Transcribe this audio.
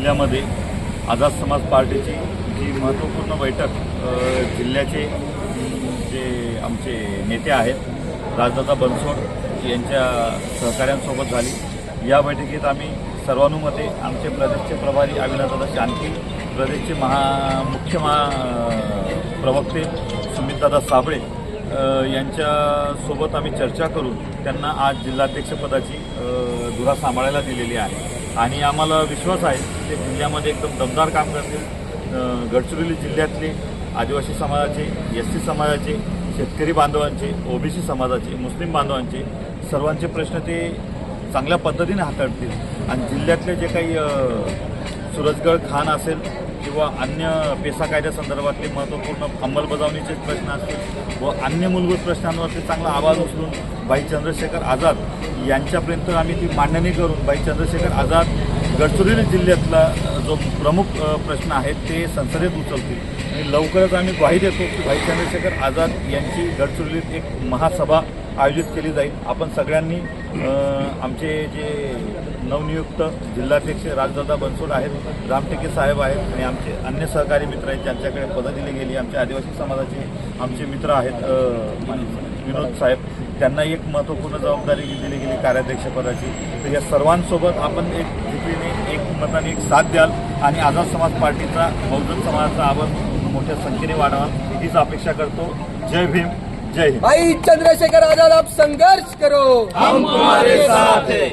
जिल्ह्यामध्ये आझाद समाज पार्टीची जी महत्त्वपूर्ण बैठक जिल्ह्याचे जे आमचे नेते आहेत राजदादा बनसोड यांच्या सहकाऱ्यांसोबत झाली. या बैठकीत आम्ही सर्वानुमते आमचे प्रदेशचे प्रभारी अविनाथदादा शांती प्रदेशचे महा मुख्य महा प्रवक्ते सुमितदादा साबळे यांच्यासोबत आम्ही चर्चा करून त्यांना आज जिल्हाध्यक्षपदाची धुरा सांभाळायला दिलेली आहे. आणि आम्हाला विश्वास आहे ते जिल्ह्यामध्ये एकदम दमदार काम करतील. गडचिरोली जिल्ह्यातले आदिवासी समाजाचे एस टी समाजाचे शेतकरी बांधवांचे ओबीसी समाजाचे मुस्लिम बांधवांचे सर्वांचे प्रश्न ते चांगल्या पद्धतीने हाताळतील. आणि जिल्ह्यातले जे काही सुरजगड खान असेल किंवा अन्य पेसा कायद्यासंदर्भातले महत्त्वपूर्ण अंमलबजावणीचे प्रश्न असतील व अन्य मूलभूत प्रश्नांवरती चांगला आवाज उचलून भाई चंद्रशेखर आझाद यांच्यापर्यंत आम्ही ती मांडणी करून भाई चंद्रशेखर आझाद गडचिरोली जिल्ह्यातला जो प्रमुख प्रश्न आहे ते संसदेत उचलतील. आणि लवकरच आम्ही ग्वाही देतो की भाई चंद्रशेखर आझाद यांची गडचिरोलीत एक महासभा आयोजित केली जाईल. आपण सगळ्यांनी आमचे जे नवनियुक्त जिल्हाध्यक्ष राजदादा बनसोड आहेत रामटेके साहेब आहेत आणि आमचे अन्य सहकारी मित्र आहेत ज्यांच्याकडे पदं दिली गेली. आमचे आदिवासी समाजाचे आमचे मित्र आहेत विनोद साहेब. त्यांना एक महत्त्वपूर्ण जबाबदारी दिली गेली कार्याध्यक्षपदाची तर या सर्वांसोबत आपण एक जिद्दीने एक मताने एक साथ द्याल आणि आझाद समाज पार्टीचा बहुजन समाजाचा आवाज मोठ्या संख्येने वाढवा हीच अपेक्षा करतो. जय भीम जय हिंद. भाई चंद्रशेखर आजाद आप संघर्ष करो। हम तुम्हारे साथ हैं।